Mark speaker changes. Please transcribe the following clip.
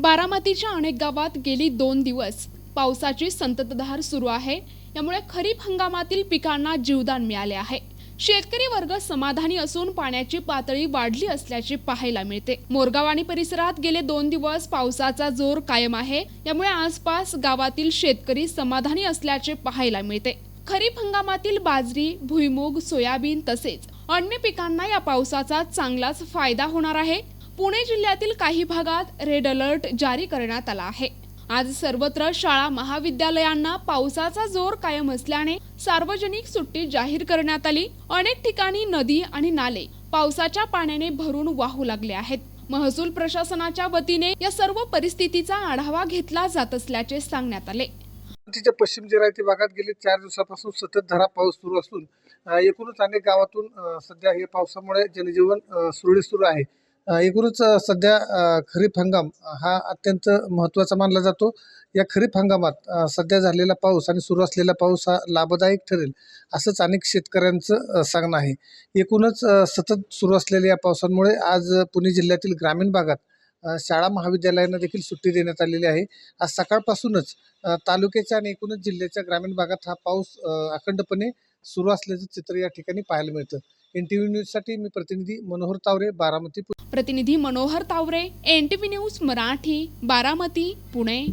Speaker 1: बारामतीच्या अनेक गावात गेली दोन दिवस पावसाची संततधार सुरू आहे. यामुळे खरीप हंगामातील पिकांना जीवदान मिळाले आहे. शेतकरी वर्ग समाधानी असून पाण्याची पातळी वाढली असल्याचे पाहायला मिळते. मोरगाव आणि परिसरात गेले दोन दिवस पावसाचा जोर कायम आहे. यामुळे आसपास गावातील शेतकरी समाधानी असल्याचे पाहायला मिळते. खरीप हंगामातील बाजरी भुईमूग सोयाबीन तसेच अन्य पिकांना या पावसाचा चांगलाच फायदा होणार आहे. पुणे जिल्ह्यातील काही भागात रेड अलर्ट जारी करण्यात आला आहे. आज सर्वत्र शाळा महाविद्यालयांना पावसाचा जोर कायम असल्याने सार्वजनिक सुट्टी जाहीर करण्यात आली. अनेक ठिकाणी नदी आणि नाले पावसाच्या पाण्याने भरून वाहू लागले आहेत. महसूल प्रशासनाच्या वतीने या सर्व परिस्थितीचा आढावा घेतला जात असल्याचे सांगण्यात आले.
Speaker 2: तिच्या पश्चिम जिल्ह्यातील भागात गेले चार दिवसापासून सतत धरा पाऊस सुरू असून एकूणच अनेक गावातून सध्या हे पावसामुळे जनजीवन सुरळीत सुरू आहे. एकूणच सध्या खरीप हंगाम हा अत्यंत महत्त्वाचा मानला जातो. या खरीप हंगामात सध्या झालेला पाऊस आणि सुरू असलेला पाऊस हा लाभदायक ठरेल असंच अनेक शेतकऱ्यांचं सांगणं आहे. एकूणच सतत सुरू असलेल्या या पावसामुळे आज पुणे जिल्ह्यातील ग्रामीण भागात शाळा महाविद्यालयांना देखील सुट्टी देण्यात आलेली आहे. आज सकाळपासूनच तालुक्याच्या आणि एकूणच जिल्ह्याच्या ग्रामीण भागात हा पाऊस अखंडपणे सुरू असल्याचं चित्र या ठिकाणी पाहायला मिळतं. एनटीव्ही न्यूजसाठी न्यूजसाठी मी प्रतिनिधी मनोहर तावरे बारामती
Speaker 1: प्रतिनिधी मनोहर तावरे एनटीव्ही न्यूज मराठी बारामती पुणे.